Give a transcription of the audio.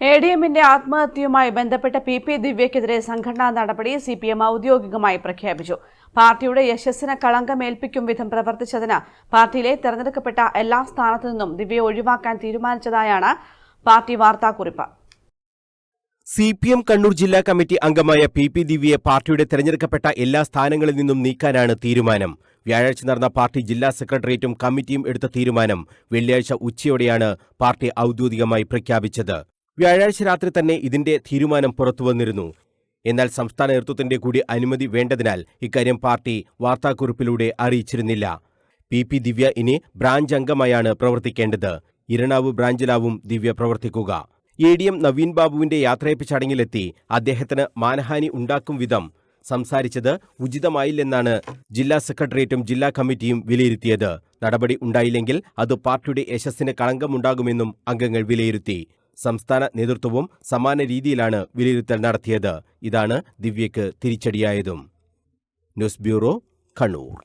A D എമ്മിന്റെ ആത്മഹത്യയുമായി ബന്ധപ്പെട്ട P P ദിവ്യക്കെതിരെ സംഘടനാ നടപടി സി പി എം ഔദ്യോഗികമായി പ്രഖ്യാപിച്ചു. പാർട്ടിയുടെ യശസ്സിന് കളങ്കമേൽപ്പിക്കും വിധം പ്രവർത്തിച്ചതിന് പാർട്ടിയിലെ തെരഞ്ഞെടുക്കപ്പെട്ട എല്ലാ സ്ഥാനത്തു നിന്നും ദിവ്യയെ ഒഴിവാക്കാൻ തീരുമാനിച്ചതായാണ് പാർട്ടി വാർത്താക്കുറിപ്പ്. സി പി എം കണ്ണൂർ ജില്ലാ കമ്മിറ്റി അംഗമായ പി പി ദിവ്യയെ പാർട്ടിയുടെ തെരഞ്ഞെടുക്കപ്പെട്ട എല്ലാ സ്ഥാനങ്ങളിൽ നിന്നും നീക്കാനാണ് തീരുമാനം. വ്യാഴാഴ്ച നടന്ന പാർട്ടി ജില്ലാ സെക്രട്ടേറിയറ്റും കമ്മിറ്റിയും എടുത്ത തീരുമാനം വെള്ളിയാഴ്ച ഉച്ചയോടെയാണ് പാർട്ടി ഔദ്യോഗികമായി പ്രഖ്യാപിച്ചത്. വ്യാഴാഴ്ച രാത്രി തന്നെ ഇതിന്റെ തീരുമാനം പുറത്തുവന്നിരുന്നു എന്നാൽ സംസ്ഥാന നേതൃത്വത്തിന്റെ കൂടി അനുമതി വേണ്ടതിനാൽ ഇക്കാര്യം പാർട്ടി വാർത്താക്കുറിപ്പിലൂടെ അറിയിച്ചിരുന്നില്ല. പി പി ദിവ്യ ഇനി ബ്രാഞ്ച് അംഗമായാണ് പ്രവർത്തിക്കേണ്ടത്. ഇരണാവ് ബ്രാഞ്ചിലാവും ദിവ്യ പ്രവർത്തിക്കുക. എ ഡി എം നവീൻ ബാബുവിന്റെ യാത്രയപ്പ് ചടങ്ങിലെത്തി അദ്ദേഹത്തിന് മാനഹാനി ഉണ്ടാക്കും വിധം സംസാരിച്ചത് ഉചിതമായില്ലെന്നാണ് ജില്ലാ സെക്രട്ടേറിയറ്റും ജില്ലാ കമ്മിറ്റിയും വിലയിരുത്തിയത്. നടപടി ഉണ്ടായില്ലെങ്കിൽ അത് പാർട്ടിയുടെ യശസ്സിന് കളങ്കമുണ്ടാകുമെന്നും അംഗങ്ങൾ വിലയിരുത്തി. സംസ്ഥാന നേതൃത്വവും സമാന രീതിയിലാണ് വിലയിരുത്തൽ നടത്തിയത്. ഇതാണ് ദിവ്യയ്ക്ക് തിരിച്ചടിയായതും. News bureau Kannur.